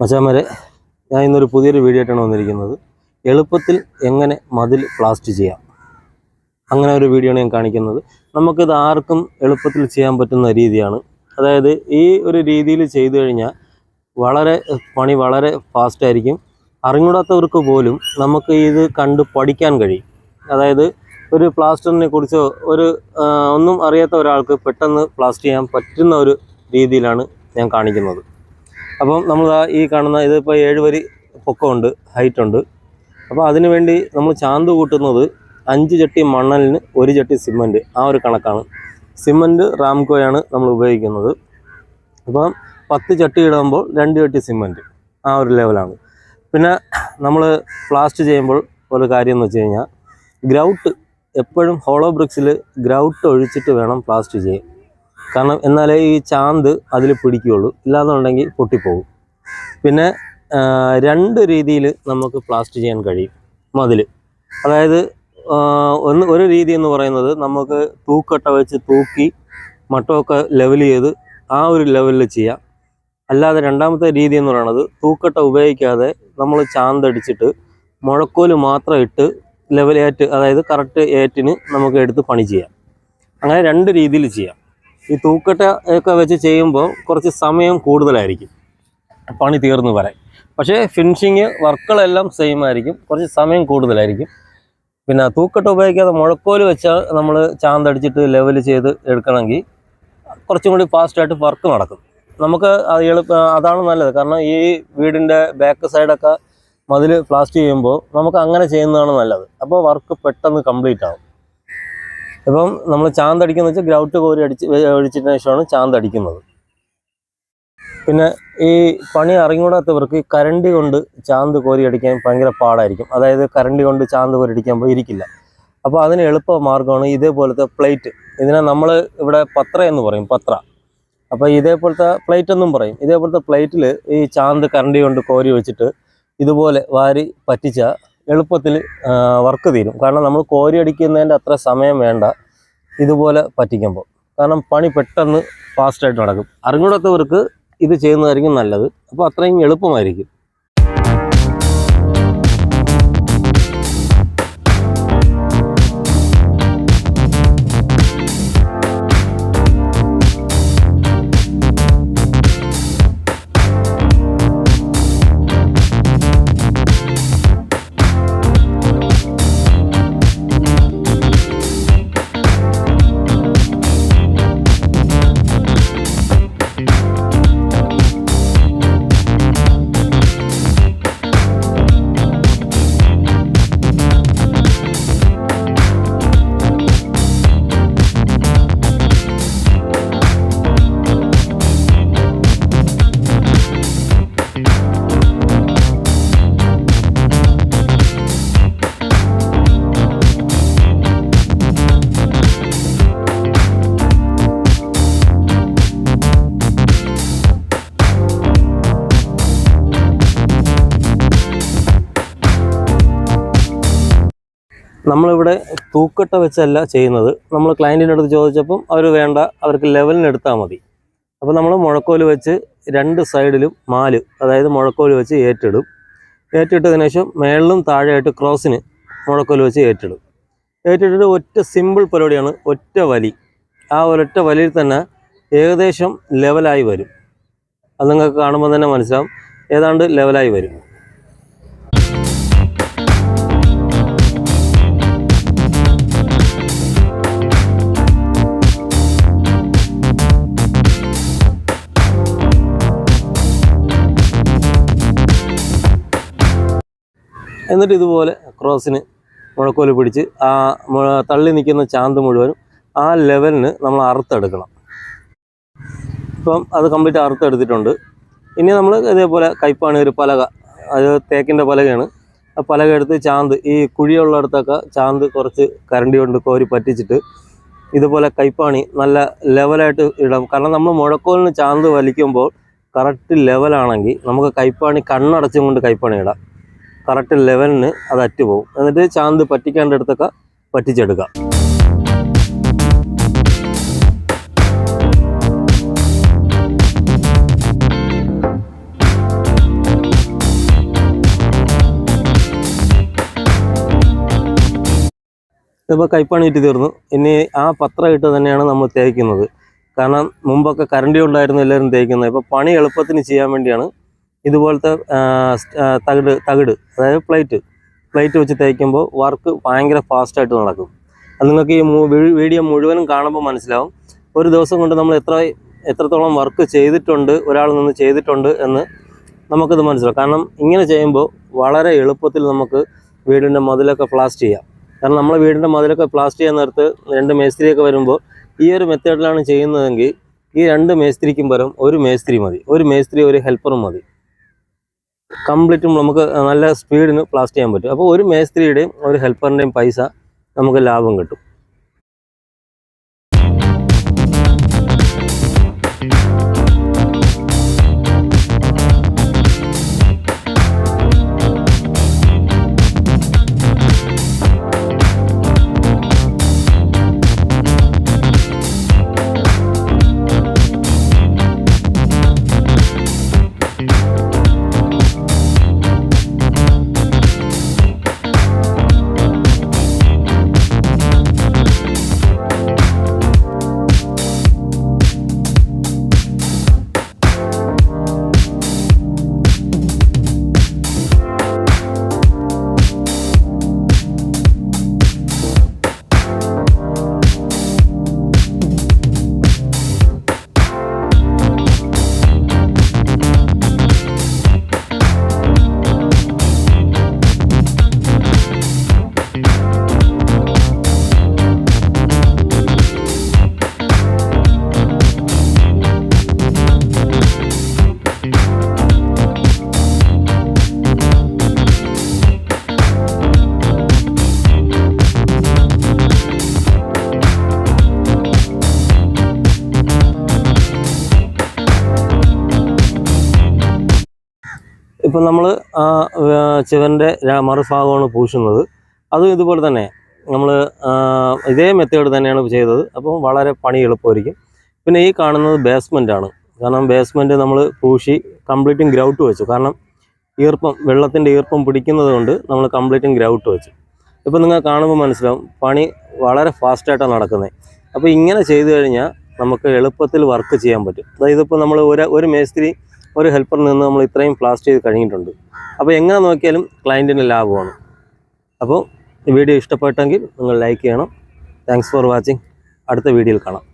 മച്ചാമരെ ഞാൻ ഇന്നൊരു പുതിയൊരു വീഡിയോ ആയിട്ടാണ് വന്നിരിക്കുന്നത്. എളുപ്പത്തിൽ എങ്ങനെ മതിൽ പ്ലാസ്റ്റ് ചെയ്യാം? അങ്ങനെ ഒരു വീഡിയോ ആണ് ഞാൻ കാണിക്കുന്നത്. നമുക്കിത് ആർക്കും എളുപ്പത്തിൽ ചെയ്യാൻ പറ്റുന്ന രീതിയാണ്. അതായത് ഈ ഒരു രീതിയിൽ ചെയ്തു കഴിഞ്ഞാൽ വളരെ പണി വളരെ ഫാസ്റ്റായിരിക്കും അറിഞ്ഞൂടാത്തവർക്ക് പോലും നമുക്ക് ഇത് കണ്ട് പഠിക്കാൻ കഴിയും. അതായത് ഒരു പ്ലാസ്റ്ററിനെ കുറിച്ചോ ഒരു ഒന്നും അറിയാത്ത ഒരാൾക്ക് പെട്ടെന്ന് പ്ലാസ്റ്റ് ചെയ്യാൻ പറ്റുന്ന ഒരു രീതിയിലാണ് ഞാൻ കാണിക്കുന്നത്. അപ്പം നമ്മൾ ഈ കാണുന്ന ഇതിപ്പോൾ ഏഴ് വരി പൊക്കമുണ്ട് ഹൈറ്റ് ഉണ്ട് അപ്പോൾ അതിനു വേണ്ടി നമ്മൾ ചാന്ത് കൂട്ടുന്നത് അഞ്ച് ചട്ടി മണ്ണലിന് ഒരു ചട്ടി സിമന്റ് ആ ഒരു കണക്കാണ്. സിമന്റ് റാംകോയാണ് നമ്മൾ ഉപയോഗിക്കുന്നത്. അപ്പം പത്ത് ചട്ടി ഇടുമ്പോൾ രണ്ട് ചട്ടി സിമന്റ് ആ ഒരു ലെവലാണ്. പിന്നെ നമ്മൾ പ്ലാസ്റ്റ് ചെയ്യുമ്പോൾ ഒരു കാര്യം എന്ന് വെച്ച് കഴിഞ്ഞാൽ ഗ്രൗട്ട് എപ്പോഴും ഹോളോ ബ്രിക്സിൽ ഗ്രൗട്ട് ഒഴിച്ചിട്ട് വേണം പ്ലാസ്റ്റ് ചെയ്യാൻ. കാരണം എന്നാലേ ഈ ചാന്ത് അതിൽ പിടിക്കുകയുള്ളൂ ഇല്ലാന്നുണ്ടെങ്കിൽ പൊട്ടിപ്പോകും. പിന്നെ രണ്ട് രീതിയിൽ നമുക്ക് പ്ലാസ്റ്റ് ചെയ്യാൻ കഴിയും. മതിൽ അതായത് ഒന്ന് ഒരു രീതി എന്ന് പറയുന്നത് നമുക്ക് തൂക്കട്ട വെച്ച് തൂക്കി മട്ടമൊക്കെ ലെവൽ ചെയ്ത് ആ ഒരു ലെവലിൽ ചെയ്യാം. അല്ലാതെ രണ്ടാമത്തെ രീതി എന്ന് പറയുന്നത് തൂക്കട്ട ഉപയോഗിക്കാതെ നമ്മൾ ചാന്തടിച്ചിട്ട് മുഴക്കോൽ മാത്രം ഇട്ട് ലെവൽ ഏറ്റ് അതായത് കറക്റ്റ് ഏറ്റിന് നമുക്ക് എടുത്ത് പണി ചെയ്യാം. അങ്ങനെ രണ്ട് രീതിയിൽ ചെയ്യാം. ഈ തൂക്കട്ട ഒക്കെ വെച്ച് ചെയ്യുമ്പോൾ കുറച്ച് സമയം കൂടുതലായിരിക്കും. പണി തീർന്നു വരാൻ. പക്ഷേ ഫിനിഷിങ് വർക്കുകളെല്ലാം സെയിം ആയിരിക്കും. കുറച്ച് സമയം കൂടുതലായിരിക്കും. പിന്നെ തൂക്കട്ട ഉപയോഗിക്കാതെ മുഴക്കോൽ വെച്ചാൽ നമ്മൾ ചാന്തടിച്ചിട്ട് ലെവൽ ചെയ്ത് എടുക്കണമെങ്കിൽ കുറച്ചും കൂടി ഫാസ്റ്റായിട്ട് വർക്ക് നടക്കും. നമുക്ക് അത് എളുപ്പ അതാണ് നല്ലത്. കാരണം ഈ വീടിന്റെ ബാക്ക് സൈഡൊക്കെ മതിൽ പ്ലാസ്റ്റ് ചെയ്യുമ്പോൾ നമുക്ക് അങ്ങനെ ചെയ്യുന്നതാണ് നല്ലത്. അപ്പോൾ വർക്ക് പെട്ടെന്ന് കംപ്ലീറ്റ് ആവും. ഇപ്പം നമ്മൾ ചാന്തടിക്കുന്ന വെച്ചാൽ ഗ്രൗട്ട് കോരി അടിച്ച് ഒഴിച്ചതിന് ശേഷമാണ് ചാന്തടിക്കുന്നത്. പിന്നെ ഈ പണി അറിഞ്ഞൂടാത്തവർക്ക് കരണ്ടി കൊണ്ട് ചാന്ത് കോരി അടിക്കാൻ ഭയങ്കര പാടായിരിക്കും. അതായത് കരണ്ടി കൊണ്ട് ചാന്ത് കോരി അടിക്കുമ്പോൾ ഇരിക്കില്ല. അപ്പോൾ അതിന് എളുപ്പ മാർഗമാണ് ഇതേപോലത്തെ പ്ലേറ്റ്. ഇതിനെ നമ്മൾ ഇവിടെ പത്ര എന്ന് പറയും പത്ര. അപ്പോൾ ഇതേപോലത്തെ പ്ലേറ്റ് എന്നും പറയും. ഇതേപോലത്തെ പ്ലേറ്റിൽ ഈ ചാന്ത് കരണ്ടി കൊണ്ട് കോരി വെച്ചിട്ട് ഇതുപോലെ വാരി പറ്റിച്ച എളുപ്പത്തിൽ വർക്ക് തീരും. കാരണം നമ്മൾ കോരി അടിക്കുന്നതിന്റെ അത്ര സമയം വേണ്ട ഇതുപോലെ പറ്റിക്കുമ്പോൾ. കാരണം പണി പെട്ടെന്ന് ഫാസ്റ്റായിട്ട് നടക്കും. അറിഞ്ഞൂടാത്തവർക്ക് ഇത് ചെയ്യുന്നതായിരിക്കും നല്ലത്. അപ്പോൾ അത്രയും എളുപ്പമായിരിക്കും. നമ്മളിവിടെ തൂക്കട്ട വെച്ചല്ല ചെയ്യുന്നത്. നമ്മൾ ക്ലയന്റിന്റെ അടുത്ത് ചോദിച്ചപ്പം അവർ വേണ്ട അവർക്ക് ലെവലിന് എടുത്താൽ മതി. അപ്പോൾ നമ്മൾ മുഴക്കോൽ വെച്ച് രണ്ട് സൈഡിലും മാൽ അതായത് മുഴക്കോൽ വെച്ച് ഏറ്റിടും. ഏറ്റിട്ടതിന് ശേഷം മേളിലും താഴെയായിട്ട് ക്രോസിന് മുഴക്കോൽ വെച്ച് ഏറ്റിടും. ഏറ്റിട്ടിട്ട് ഒറ്റ സിമ്പിൾ പരിപാടിയാണ് ഒറ്റ വലി. ആ ഒരൊറ്റ വലിയിൽ തന്നെ ഏകദേശം ലെവലായി വരും. അത് നിങ്ങൾക്ക് കാണുമ്പോൾ തന്നെ മനസ്സിലാവും. ഏതാണ്ട് ലെവലായി വരും. എന്നിട്ട് ഇതുപോലെ ക്രോസിന് മുഴക്കോൽ പിടിച്ച് ആ തള്ളി നിൽക്കുന്ന ചാന്ത് മുഴുവനും ആ ലെവലിന് നമ്മൾ അറുത്തെടുക്കണം. ഇപ്പം അത് കംപ്ലീറ്റ് അറുത്തെടുത്തിട്ടുണ്ട്. ഇനി നമ്മൾ ഇതേപോലെ കൈപ്പാണ് ഒരു പലക അത് തേക്കിന്റെ പലകയാണ്. ആ പലക എടുത്ത് ചാന്ത് ഈ കുഴിയുള്ളിടത്തൊക്കെ ചാന്ത് കുറച്ച് കരണ്ടി കൊണ്ട് കോരി പറ്റിച്ചിട്ട് ഇതുപോലെ കൈപ്പാണി നല്ല ലെവലായിട്ട് ഇടാം. കാരണം നമ്മൾ മുഴക്കോലിന് ചാന്ത് വലിക്കുമ്പോൾ കറക്റ്റ് ലെവലാണെങ്കിൽ നമുക്ക് കൈപ്പാണി കണ്ണടച്ചും കൊണ്ട് കൈപ്പാണി ഇടാം. കറക്റ്റ് ലെവലിന് അത് അറ്റ് പോകും. എന്നിട്ട് ചാന്ത് പറ്റിക്കേണ്ട അടുത്തൊക്കെ പറ്റിച്ചെടുക്കാം. ഇതിപ്പോൾ കൈപ്പണിയിട്ട് തീർന്നു. ഇനി ആ പത്രം ഇട്ട് തന്നെയാണ് നമ്മൾ തേക്കുന്നത്. കാരണം മുമ്പൊക്കെ കരണ്ടി കൊണ്ടായിരുന്നു എല്ലാവരും തേക്കുന്നത്. ഇപ്പോൾ പണി എളുപ്പത്തിന് ചെയ്യാൻ വേണ്ടിയാണ് ഇതുപോലത്തെ തകിട് തകിട് അതായത് പ്ലേറ്റ് പ്ലേറ്റ് വെച്ച് തേക്കുമ്പോൾ വർക്ക് ഭയങ്കര ഫാസ്റ്റായിട്ട് നടക്കും. അത് നിങ്ങൾക്ക് ഈ വീഡിയോ മുഴുവനും കാണുമ്പോൾ മനസ്സിലാവും. ഒരു ദിവസം കൊണ്ട് നമ്മൾ എത്ര എത്രത്തോളം വർക്ക് ചെയ്തിട്ടുണ്ട് ഒരാൾ നിന്ന് ചെയ്തിട്ടുണ്ട് എന്ന് നമുക്കത് മനസ്സിലാവും. കാരണം ഇങ്ങനെ ചെയ്യുമ്പോൾ വളരെ എളുപ്പത്തിൽ നമുക്ക് വീടിന്റെ മതിലൊക്കെ പ്ലാസ്റ്റ് ചെയ്യാം. കാരണം നമ്മൾ വീടിന്റെ മതിലൊക്കെ പ്ലാസ്റ്റ് ചെയ്യാൻ നേരത്ത് രണ്ട് മേസ്ത്രിയൊക്കെ വരുമ്പോൾ ഈ ഒരു മെത്തേഡിലാണ് ചെയ്യുന്നതെങ്കിൽ ഈ രണ്ട് മേസ്ത്രിക്കും പകരം ഒരു മേസ്ത്രി മതി. ഒരു മേസ്ത്രി ഒരു ഹെൽപ്പറും മതി. കംപ്ലീറ്റും നമുക്ക് നല്ല സ്പീഡിന് പ്ലാസ്റ്റ് ചെയ്യാൻ പറ്റും. അപ്പോൾ ഒരു മേസ്ത്രിയുടെയും ഒരു ഹെൽപ്പറിന്റെയും പൈസ നമുക്ക് ലാഭം കിട്ടും. ഇപ്പം നമ്മൾ ചിവന്റെ മറുഭാഗമാണ് പൂശുന്നത്. അതും ഇതുപോലെ തന്നെ. നമ്മൾ ഇതേ മെത്തേഡ് തന്നെയാണ് ചെയ്തത്. അപ്പോൾ വളരെ പണി എളുപ്പമായിരിക്കും. പിന്നെ ഈ കാണുന്നത് ബേസ്മെന്റ് ആണ്. കാരണം ബേസ്മെന്റ് നമ്മൾ പൂശി കംപ്ലീറ്റും ഗ്രൗട്ട് വെച്ചു. കാരണം ഈർപ്പം വെള്ളത്തിന്റെ ഈർപ്പം പിടിക്കുന്നത് കൊണ്ട് നമ്മൾ കംപ്ലീറ്റും ഗ്രൗട്ട് വെച്ചു. ഇപ്പം നിങ്ങൾ കാണുമ്പോൾ മനസ്സിലാവും പണി വളരെ ഫാസ്റ്റായിട്ടാണ് നടക്കുന്നത് അപ്പോൾ ഇങ്ങനെ ചെയ്തു കഴിഞ്ഞാൽ നമുക്ക് എളുപ്പത്തിൽ വർക്ക് ചെയ്യാൻ പറ്റും. അതായത് ഇപ്പോൾ നമ്മൾ ഒരു ഒരു മേസ്ത്രി ഒരു ഹെൽപ്പറിൽ നിന്ന് നമ്മൾ ഇത്രയും ഫ്ലാസ്റ്റ് ചെയ്ത് കഴിഞ്ഞിട്ടുണ്ട്. അപ്പോൾ എങ്ങനെ നോക്കിയാലും ക്ലയന്റിന് ലാഭമാണ്. അപ്പോൾ വീഡിയോ ഇഷ്ടപ്പെട്ടെങ്കിൽ നിങ്ങൾ ലൈക്ക് ചെയ്യണം. താങ്ക്സ് ഫോർ വാച്ചിങ് അടുത്ത വീഡിയോയിൽ കാണാം.